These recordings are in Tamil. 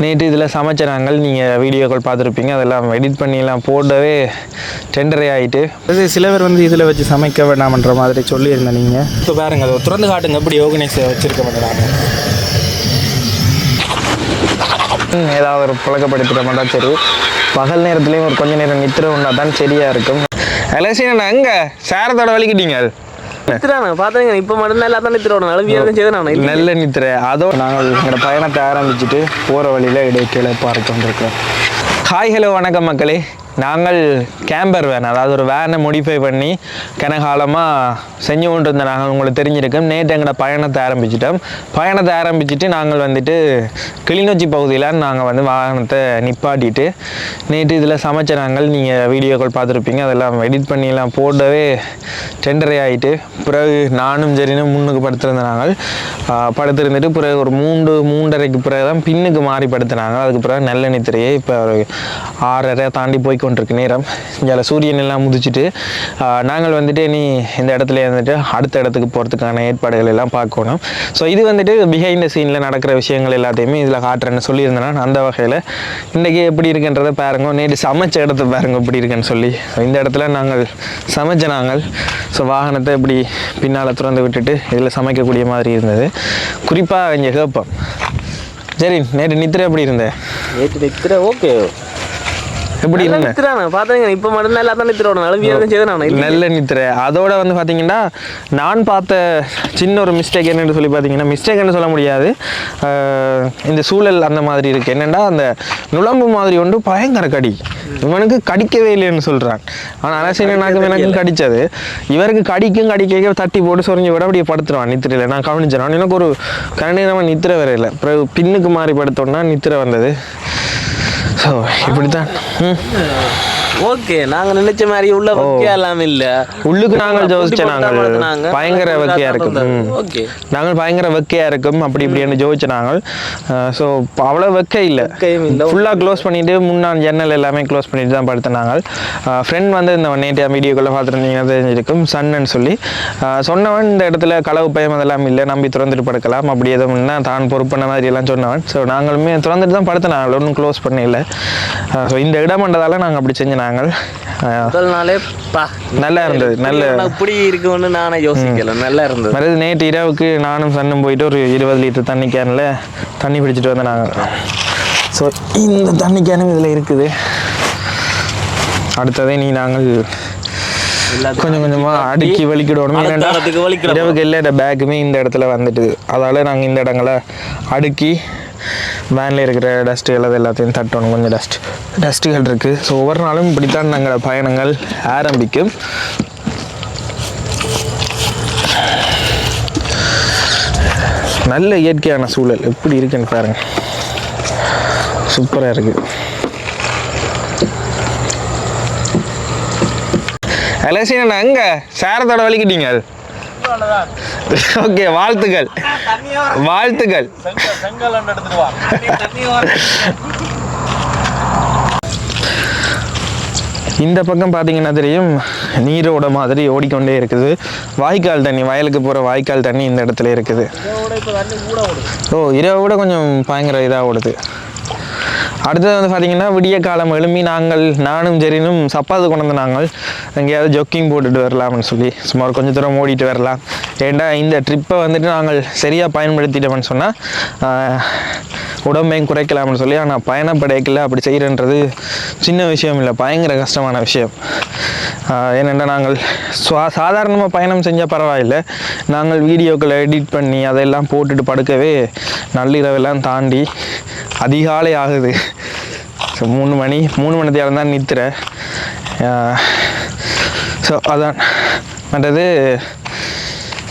நேற்று இதில் சமைச்ச நாங்கள் நீங்கள் வீடியோக்கள் பார்த்துருப்பீங்க அதெல்லாம் எடிட் பண்ணிலாம் போடவே டெண்டரே ஆகிட்டு அது சில பேர் வந்து இதில் வச்சு சமைக்க வேண்டாம்ன்ற மாதிரி சொல்லியிருந்தேன் நீங்கள் இப்போ பாருங்க அதை திறந்து காட்டுங்க எப்படி ஆர்கனைஸ் வச்சிருக்க மாட்டேறாங்க ம், ஏதாவது ஒரு பழக்கப்படுத்திட மாட்டா சரி. பகல் நேரத்துலேயும் ஒரு கொஞ்ச நேரம் நித்திர உண்டா தான் சரியாக இருக்கும். எலசினா எங்கே? சேரத்தோட வலிக்கிட்டீங்க நித்துறானே பாத்தீங்க இப்ப மட்டும் நல்லா தான் நித்துறோம் அளவு ஏதும் செய்து நான். நல்ல நாங்கள் எங்களோட பயணத்தை ஆரம்பிச்சுட்டு போற வழியில இடைக்கீழே பார்த்து வந்திருக்கோம் ஹாய் ஹலோ வணக்கம் மக்களே. நாங்கள் கேம்பர் வேன் அதாவது ஒரு வேனை மோடிஃபை பண்ணி கனகாலமாக செஞ்சு கொண்டு இருந்த நாங்கள் உங்களுக்கு தெரிஞ்சிருக்கோம். நேற்று எங்களோட பயணத்தை ஆரம்பிச்சிட்டோம். பயணத்தை ஆரம்பிச்சுட்டு நாங்கள் வந்துட்டு கிளிநொச்சி பகுதியில் நாங்கள் வந்து வாகனத்தை நிப்பாட்டிட்டு நேற்று இதில் சமைச்ச நாங்கள் நீங்கள் வீடியோக்கள் பார்த்துருப்பீங்க. அதெல்லாம் எடிட் பண்ணிலாம் போடவே டெண்டரே ஆகிட்டு பிறகு நானும் சரினும் முன்னுக்கு படுத்திருந்த நாங்கள் படுத்திருந்துட்டு பிறகு ஒரு மூன்று மூன்றரைக்கு பிறகு தான் பின்னுக்கு மாறி படுத்தினாங்க. அதுக்கு பிறகு நல்ல திரையை இப்போ ஒரு ஆறரை தாண்டி போய் கொண்டிருக்கு நேரம். இங்கே சூரியன் எல்லாம் முதிச்சிட்டு நாங்கள் வந்துட்டு நீ இந்த இடத்துல வந்துட்டு அடுத்த இடத்துக்கு போகிறதுக்கான ஏற்பாடுகள் எல்லாம் பார்க்கணும். ஸோ இது வந்துட்டு பிஹைண்ட் த சீனில் நடக்கிற விஷயங்கள் எல்லாத்தையுமே இதில் காட்டுறேன்னு சொல்லியிருந்தேன் நான். அந்த வகையில் இன்றைக்கி எப்படி இருக்குன்றதை பாருங்க. நேற்று சமைச்ச இடத்த பாருங்க எப்படி இருக்குன்னு சொல்லி. இந்த இடத்துல நாங்கள் சமைச்ச நாங்கள் ஸோ வாகனத்தை இப்படி பின்னால் திறந்து விட்டுட்டு இதில் சமைக்கக்கூடிய மாதிரி இருந்தது. குறிப்பாக இங்கே கேட்போம். சரி நேற்று நித்திரை எப்படி இருந்தேன் நேற்று நித்துற ஓகே எப்படி நித்துறானே பாத்தீங்க இப்ப மட்டும் நல்லா தான் நித்துறோம் அளவு ஏதும் செய்து நான் இல்ல நல்ல நித்திரை. அதோட வந்து பார்த்தீங்கன்னா நான் பார்த்த சின்ன ஒரு மிஸ்டேக் என்னன்னு சொல்லி பார்த்தீங்கன்னா மிஸ்டேக்னு சொல்ல முடியாது. இந்த சூழல் அந்த மாதிரி இருக்குது என்னென்னா அந்த நுழம்பு மாதிரி ஒன்று பயங்கர கடி. இவனுக்கு கடிக்கவே இல்லைன்னு சொல்கிறான் ஆனால் அரசியலனாக்கும் எனக்கு கடிச்சது. இவருக்கு கடிக்கும் கடிக்க தட்டி போட்டு சொரிஞ்சு விட அப்படியே படுத்துருவான் நித்திரையில். நான் கவனிச்சேன். எனக்கு ஒரு கண்டிப்பாக நித்திரை இல்லை பிறகு பின்னுக்கு மாறி படுத்தோன்னா நித்திரை வந்தது. ஸோ இப்படி தான் ம் ஓகே நாங்க நினைச்ச மாதிரி உள்ள வைக்க எல்லாம் இல்ல. உள்ளுக்கு நாங்கள் ஜோதிச்ச நாங்கள். படுத்துனாங்க. பயங்கர வெக்கையா இருக்கும். ஓகே. நாங்கள் பயங்கர வெக்கையா இருக்கும். அப்படி இப்படின்னு ஜோதிச்ச நாங்கள். ஸோ அவ்வளோ வெக்கை இல்லை. இல்ல. ஃபுல்லாக க்ளோஸ் பண்ணிட்டு முன்னாள் ஜன்னல் எல்லாமே க்ளோஸ் பண்ணிட்டு தான் படுத்த நாங்கள். ஃப்ரெண்ட் வந்து இந்த நேற்று வீடியோக்குள்ளே பார்த்துருந்தீங்கன்னா தெரிஞ்சிருக்கும். சன்னு சொல்லி. சொன்னவன் இந்த இடத்துல களவு பயம் அதெல்லாம் இல்லை. நம்பி திறந்துட்டு படுக்கலாம். அப்படி எதுவும்னா தான் பொறுப்பான மாதிரி எல்லாம் சொன்னவன். ஸோ நாங்களுமே திறந்துட்டு தான் படுத்த நாங்கள். ஒன்றும் க்ளோஸ் பண்ணல. ஸோ இந்த இடம் பண்ணதால நாங்கள் அப்படி செஞ்ச நாங்கள் அஹ், முதல் நாளே பா. நல்லா இருந்தது நல்ல இப்படி இருக்கும்னு நானே யோசிக்கல. நல்லா இருந்தது. மறுபடியும் நேற்று இரவுக்கு நானும் சன்னும் போயிட்டு ஒரு இருபது லிட்டர் தண்ணி கேனில் தண்ணி பிடிச்சிட்டு வந்தேன் நாங்கள் ஸோ இந்த தண்ணி கேனும் இதில் இருக்குது. அடுத்ததே நீ நாங்கள் கொஞ்சம் கொஞ்சமாக அடுக்கி வலிக்கிட இரவுக்கு எல்லா பேக்குமே இந்த இடத்துல வந்துட்டு அதால் நாங்கள் இந்த இடங்களை அடுக்கி வேனில் இருக்கிற டஸ்ட்டுகள் அது எல்லாத்தையும் தட்டணும். கொஞ்சம் டஸ்ட் டஸ்ட்டுகள் இருக்குது ஸோ ஒவ்வொரு நாளும் இப்படித்தான் நாங்கள் பயணங்கள் ஆரம்பிக்கும். நல்ல இயற்கையான சூழல். எப்படி இருக்குன்னு பாருங்க. சூப்பராக இருக்கு. அலசினா எங்க? சேரத்தோட வலிக்கிட்டீங்க ஓகே வாழ்த்துக்கள். வாழ்த்துக்கள். இந்த பக்கம் பார்த்தீங்கன்னா தெரியும் நீரோட மாதிரி ஓடிக்கொண்டே இருக்குது. வாய்க்கால் தண்ணி வயலுக்கு போகிற வாய்க்கால் தண்ணி இந்த இடத்துல இருக்குது. ஓ இரவை விட கொஞ்சம் பயங்கர இதாக ஓடுது. அடுத்தது வந்து பார்த்தீங்கன்னா விடிய காலம் எழும்பி நாங்கள் நானும் ஜெரினும் சப்பாத்து கொண்டு வந்து நாங்கள் எங்கேயாவது ஜொக்கிங் போட்டுட்டு வரலாம்னு சொல்லி சுமார் கொஞ்சம் தூரம் ஓடிட்டு வரலாம். ஏண்டா இந்த ட்ரிப்பை வந்துட்டு நாங்கள் சரியாக பயன்படுத்திட்டோம்னு சொன்னால் உடம்பையும் குறைக்கலாம்னு சொல்லி ஆனால் பயணப்படைக்கல அப்படி செய்கிறன்றது சின்ன விஷயம் இல்லை பயங்கர கஷ்டமான விஷயம். ஏனென்றால் நாங்கள் சுவா சாதாரணமாக பயணம் செஞ்சால் பரவாயில்லை. நாங்கள் வீடியோக்களை எடிட் பண்ணி அதெல்லாம் போட்டுட்டு படுக்கவே நள்ளிரவெல்லாம் தாண்டி அதிகாலை ஆகுது. ஸோ மூணு மணி மூணு மணி தேவை தான் நித்துறேன் ஸோ அதான். மற்றது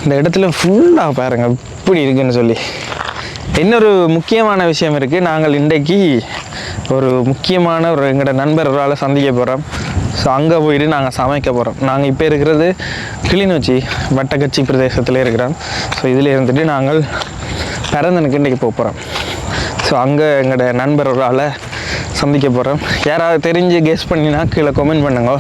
இந்த இடத்துல ஃபுல்லாக பாருங்கள் இப்படி இருக்குன்னு சொல்லி. இன்னொரு முக்கியமான விஷயம் இருக்குது நாங்கள் இன்றைக்கு ஒரு முக்கியமான ஒரு எங்களோட நண்பர் ஒரு ஆளை சந்திக்க போகிறோம் ஸோ அங்கே போயிட்டு நாங்கள் சமைக்க போகிறோம் நாங்கள் இப்போ இருக்கிறது கிளிநொச்சி வட்டக்கச்சி பிரதேசத்தில் இருக்கிறோம். ஸோ இதில் இருந்துட்டு நாங்கள் பிறந்தனுக்கு இன்றைக்கி போக போகிறோம் ஸோ அங்கே எங்களோட நண்பர் ஒரு ஆளை சந்திக்க போகிறோம் யாராவது தெரிஞ்சு கெஸ் பண்ணினா கீழே கமெண்ட் பண்ணுங்க.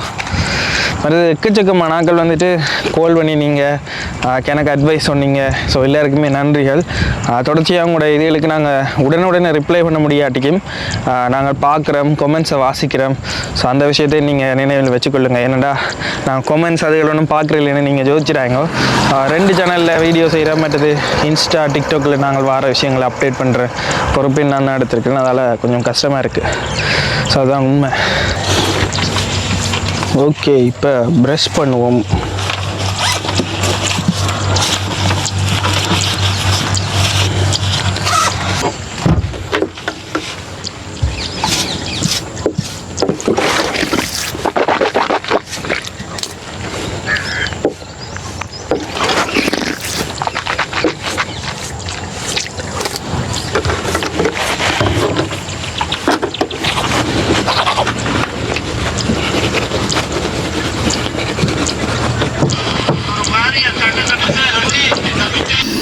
அது எக்கச்சக்கமான நாட்கள் வந்துட்டு கோல் பண்ணி நீங்கள் எனக்கு அட்வைஸ் சொன்னீங்க. ஸோ எல்லாருக்குமே நன்றிகள். தொடர்ச்சியாக உங்களுடைய இதுகளுக்கு நாங்கள் உடனுடனே ரிப்ளை பண்ண முடியாட்டிக்கும். நாங்கள் பார்க்குறோம் கொமெண்ட்ஸை வாசிக்கிறோம். ஸோ அந்த விஷயத்தை நீங்கள் நினைவில் வச்சுக்கொள்ளுங்க. ஏன்னடா நான் கொமெண்ட்ஸ் அதுகள் ஒன்றும் பார்க்குறீங்களேன்னு நீங்கள் ஜோதிச்சிடாங்க ரெண்டு சேனலில் வீடியோ செய்கிற மற்றது இன்ஸ்டா டிக்டாக்கில் நாங்கள் வார விஷயங்களை அப்டேட் பண்ணுற பொறுப்பின் நான் எடுத்திருக்கேன். அதால் கொஞ்சம் கஷ்டமாக இருக்குது ஸோ அதுதான் உண்மை. ஓகே இப்போ ப்ரஷ் பண்ணுவோம்.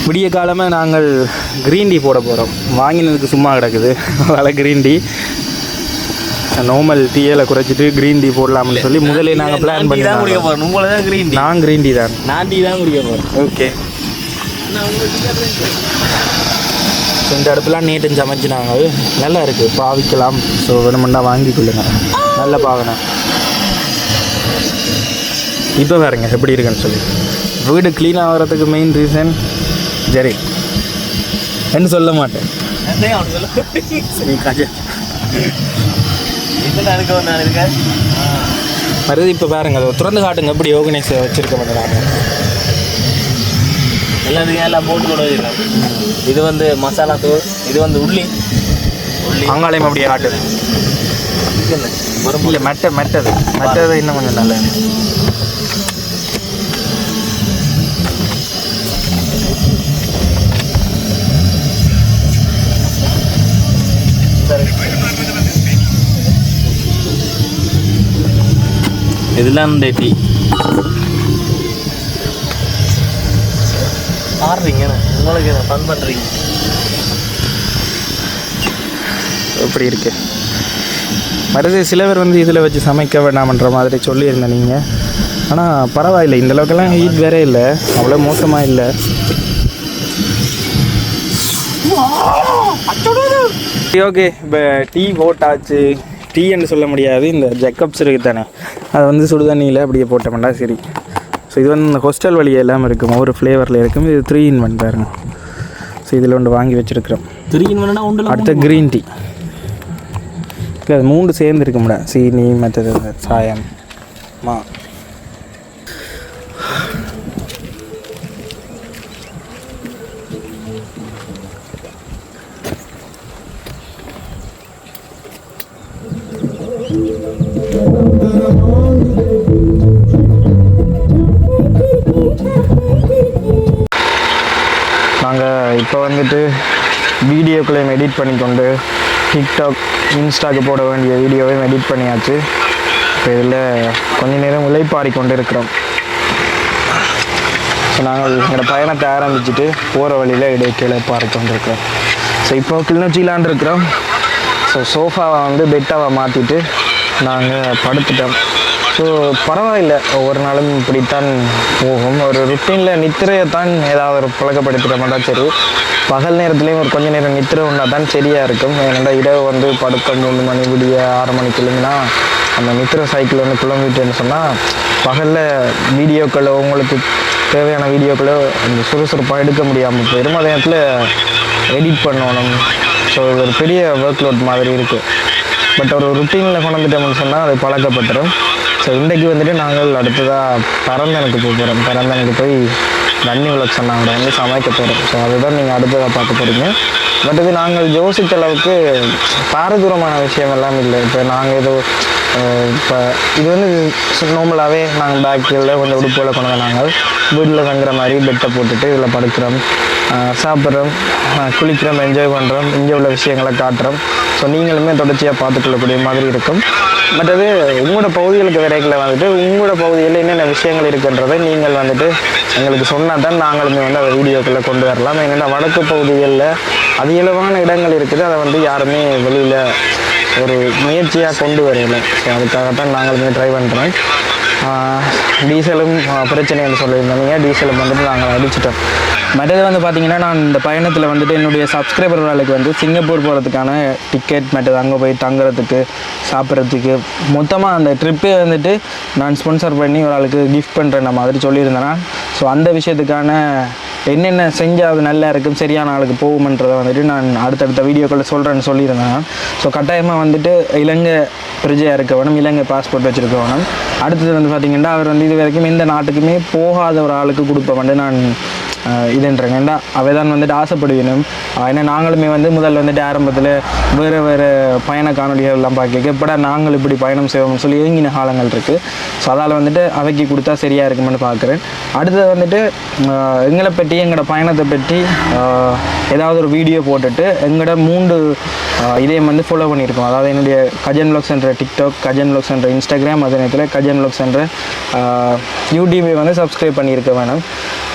விடிய காலமாக நாங்கள் க்ரீன் டீ போட போகிறோம் வாங்கினதுக்கு சும்மா கிடக்குது. அதனால் க்ரீன் டீ நார்மல் டீயை குறைச்சிட்டு க்ரீன் டீ போடலாம்னு சொல்லி முதலே நாங்கள் பிளான் பண்ணி தான் குடிக்க போறேன் உங்களை தான் கிரீன் டீ நான் க்ரீன் டீ தான். நான் டீ தான் குடிக்க போறேன் ஓகே ஸோ இந்த இடத்துலாம் நேற்று சமைச்சினாங்க நல்லா இருக்குது பாவிக்கலாம். ஸோ வேணுமெண்டா வாங்கி கொள்ளுங்க. நல்ல பாவனை. இப்போ பாருங்க எப்படி இருக்குன்னு சொல்லி. வீடு க்ளீன் ஆகிறதுக்கு மெயின் ரீசன் ஜெரி என்ன சொல்ல மாட்டேன். மருது இப்போ பாருங்க அதை திறந்து காட்டுங்க எப்படி ஆர்கனைஸ் வச்சுருக்க மாட்டேறாங்க எல்லாத்துக்கும் எல்லாம் போட்டு கூட வச்சிருக்கேன் இது வந்து மசாலா தூள் இது வந்து உள்ளி. உள்ளி. அங்காளையும் அப்படியே காட்டுது இல்லை மெட்ட மெட்டது. மெட்டது இன்னும் கொஞ்சம் நல்ல இதெல்லாம் இந்த டீ ஆடுறீங்க உங்களுக்கு ஃபன் பண்ணுறீங்க எப்படி இருக்கு? மருது சில பேர் வந்து இதில் வச்சு சமைக்க வேண்டாமன்ற மாதிரி சொல்லியிருந்தேன் நீங்கள் ஆனால் பரவாயில்லை. இந்த அளவுக்கெல்லாம் ஹீட் வேறே இல்லை. அவ்வளோ மோசமாக இல்லை. ஓகே இப்போ டீ போட்டாச்சு. டீன்னு சொல்ல முடியாது. இந்த ஜக்கப்ஸ் இருக்குது தானே. அதை வந்து சுடுதண்ணியில் அப்படியே போட்டோம்னா சரி. ஸோ இது வந்து இந்த ஹோஸ்டல் வழி எல்லாம் இருக்கும். ஒவ்வொரு ஃப்ளேவரில் இருக்கும். இது த்ரீ இன் ஒன் பாருங்க. ஸோ இதில் ஒன்று வாங்கி வச்சுருக்கிறோம். திடீர்னு வேணா உண்டு அடுத்த க்ரீன் டீ இல்லை அது மூன்று சேர்ந்து இருக்க முடியாது சீனி மற்றது சாயம் மா. வீடியோக்களையும் எடிட் பண்ணிக்கொண்டு டிக்டாக் இன்ஸ்டாக்கு போட வேண்டிய வீடியோவையும் எடிட் பண்ணியாச்சு. இப்போ இதில் கொஞ்ச நேரம் உழைப்பாடி கொண்டு இருக்கிறோம் ஸோ நாங்கள் எங்களோட பயணத்தை ஆரம்பிச்சுட்டு போகிற வழியில் இடைக்கீழே பார்த்து கொண்டிருக்கிறோம் ஸோ இப்போ கிளிநொச்சிலான் இருக்கிறோம். ஸோ சோஃபாவை வந்து பெட்டாவை மாற்றிட்டு நாங்கள் படுத்துட்டோம். ஸோ பரவாயில்ல. ஒவ்வொரு நாளும் இப்படித்தான் போகும். ஒரு ருட்டீனில் நித்திரையை தான் ஏதாவது ஒரு பழக்கப்படுத்திட்டோம்னா சரி. பகல் நேரத்துலேயும் ஒரு கொஞ்ச நேரம் நித்திரை உண்டா தான் சரியாக இருக்கும். ஏன்னா இரவு வந்து படுக்க மூணு மணி விடிய ஆறு மணிக்கு இல்லைங்கன்னா அந்த நித்திரை சைக்கிள் வந்து கிளம்பிட்டேன்னு சொன்னால் பகலில் வீடியோக்களோ உங்களுக்கு தேவையான வீடியோக்களோ அந்த சுறுசுறுப்பாக எடுக்க முடியாமல் போயிடும் அதே நேரத்தில் எடிட் பண்ணணும். ஸோ ஒரு பெரிய ஒர்க் லோட் மாதிரி இருக்குது பட் ஒரு ருட்டீனில் கொண்டு வந்துட்டோம்னு சொன்னால் அது பழக்கப்பட்டுரும் ஸோ இன்றைக்கு வந்துட்டு நாங்கள் அடுத்ததாக பரந்தனுக்கு போக போகிறோம் பரந்தனுக்கு போய் தண்ணி விளக்கு சொன்னாங்க வந்து சமைக்க போகிறோம் ஸோ அதுதான் நீங்கள் அடுத்ததாக பார்க்க போகிறீங்க பட் இது நாங்கள் யோசித்த அளவுக்கு பாரதூரமான விஷயம் எல்லாம் இல்லை. இப்போ நாங்கள் ஏதோ இப்போ இது வந்து நார்மலாகவே நாங்கள் பேக்கில் கொஞ்சம் உடுப்புகளை கொண்டு நாங்கள் வீட்டில் தங்குற மாதிரி பெட்டை போட்டுட்டு இதில் படுக்கிறோம். சாப்பிட்றோம் குளிக்கிறோம் என்ஜாய் பண்ணுறோம் இங்கே உள்ள விஷயங்களை காட்டுறோம். ஸோ நீங்களுமே தொடர்ச்சியாக பார்த்துக்கொள்ளக்கூடிய மாதிரி இருக்கும். மற்றது உங்களோட பகுதிகளுக்கு விரைகளை வந்துட்டு உங்களோட பகுதியில் என்னென்ன விஷயங்கள் இருக்குன்றதை நீங்கள் வந்துட்டு எங்களுக்கு சொன்னால் தான் நாங்களுமே வந்து அதை வீடியோக்குள்ளே கொண்டு வரலாம். ஏன்னா வடக்கு பகுதிகளில் அதிகளவான இடங்கள் இருக்குது. அதை வந்து யாருமே வெளியில் ஒரு முயற்சியாக கொண்டு வரையில ஸோ அதுக்காகத்தான் நாங்களுமே ட்ரை பண்ணுறோம் டீசலும் பிரச்சனைன்னு சொல்லியிருந்தீங்க டீசலும் வந்துட்டு நாங்கள் அடிச்சிட்டோம். மற்றது வந்து பார்த்தீங்கன்னா நான் இந்த பயணத்தில் வந்துட்டு என்னுடைய சப்ஸ்கிரைபர் வேலைக்கு வந்து சிங்கப்பூர் போகிறதுக்கான டிக்கெட் மற்றது அங்கே போய் தங்குறதுக்கு சாப்பிட்றதுக்கு மொத்தமாக அந்த ட்ரிப்பே வந்துட்டு நான் ஸ்பான்சர் பண்ணி ஒரு ஆளுக்கு கிஃப்ட் பண்ணுற மாதிரி சொல்லியிருந்தேன்னா ஸோ அந்த விஷயத்துக்கான என்னென்ன செஞ்சால் அது நல்லா இருக்கும் சரியான ஆளுக்கு போகுமன்றதை வந்துட்டு நான் அடுத்தடுத்த வீடியோக்களில் சொல்கிறேன்னு சொல்லியிருந்தேன். ஸோ கட்டாயமாக வந்துட்டு இலங்கை பிரஜையாக இருக்கவனும் இலங்கை பாஸ்போர்ட் வச்சுருக்கவனும் அடுத்தது வந்து பார்த்திங்கன்னா அவர் வந்து இது வரைக்கும் எந்த நாட்டுக்குமே போகாத ஒரு ஆளுக்கு கொடுப்பேன் வந்து நான் இதுன்றாங்க. ஏன்டா அவை தான் வந்துட்டு ஆசைப்படுவினும். ஏன்னா நாங்களுமே வந்து முதல் வந்துட்டு ஆரம்பத்தில் வேறு வேறு பயண காணொலிகள் எல்லாம் பார்க்க எப்படா நாங்கள் இப்படி பயணம் செய்வோம்னு சொல்லி ஏங்கின காலங்கள் இருக்குது ஸோ அதால் வந்துட்டு அவைக்கு கொடுத்தா சரியாக இருக்குமென்னு பார்க்குறேன். அடுத்தது வந்துட்டு எங்களை பற்றி எங்களோட பயணத்தை பற்றி ஏதாவது ஒரு வீடியோ போட்டுட்டு எங்களோட மூன்று இதையும் வந்து ஃபாலோ பண்ணியிருக்கோம். அதாவது என்னுடைய கஜன் ப்ளாக்ஸ் என்ற டிக்டாக் கஜன் ப்ளாக்ஸ் என்ற இன்ஸ்டாகிராம் அதே நேரத்தில் கஜன் ப்ளாக்ஸ் என்ற யூடியூபை வந்து சப்ஸ்கிரைப் பண்ணியிருக்க வேணும்.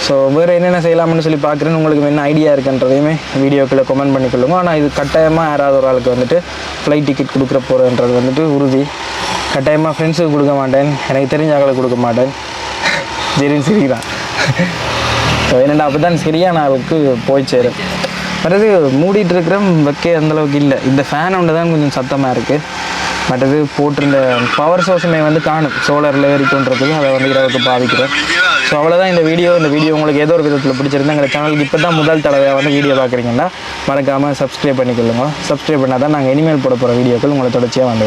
ஸோ வேறு என்னென்ன செய்யலாம்னு சொல்லி பார்க்குறேன்னு உங்களுக்கு என்ன ஐடியா இருக்குன்றதையுமே வீடியோக்குள்ளே கமெண்ட் பண்ணிக்கொள்ளுங்க. ஆனால் இது கட்டாயமாக யாராவது ஒரு ஆளுக்கு வந்துட்டு ஃப்ளைட் டிக்கெட் கொடுக்குற போகிறன்றது வந்துட்டு உறுதி. கட்டாயமாக ஃப்ரெண்ட்ஸுக்கு கொடுக்க மாட்டேன். எனக்கு தெரிஞ்ச ஆளுக்கு கொடுக்க மாட்டேன். சரின்னு சிரிக்கிறான். ஸோ என்னென்னா அப்போ தான் சரியான அளவுக்கு போய் சேரும். மற்றது மூடிட்டு இருக்கிற வைக்க அந்த அளவுக்கு இல்லை. இந்த ஃபேன் ஒன்று தான் கொஞ்சம் சத்தமாக இருக்குது மற்றது போட்டிருந்த பவர் சோர்ஸுமே வந்து காணும். சோலாரில் ஏறி தோன்றதுக்கு அதை வந்து இரவுக்கு பாதிக்கிறேன் ஸோ அவ்வளோதான் இந்த வீடியோ இந்த வீடியோ உங்களுக்கு ஏதோ ஒரு விதத்தில் பிடிச்சிருந்தா எங்கள் சேனலுக்கு இப்போ தான் முதல் தடவையாக வந்து வீடியோ பார்க்குறீங்கன்னா மறக்காமல் சப்ஸ்கிரைப் பண்ணிக்கொள்ளுங்க. சப்ஸ்கிரைப் பண்ணால் தான் நாங்கள் இனிமேல் போட போகிற வீடியோக்கள் உங்களை தொடர்ச்சியாக வந்து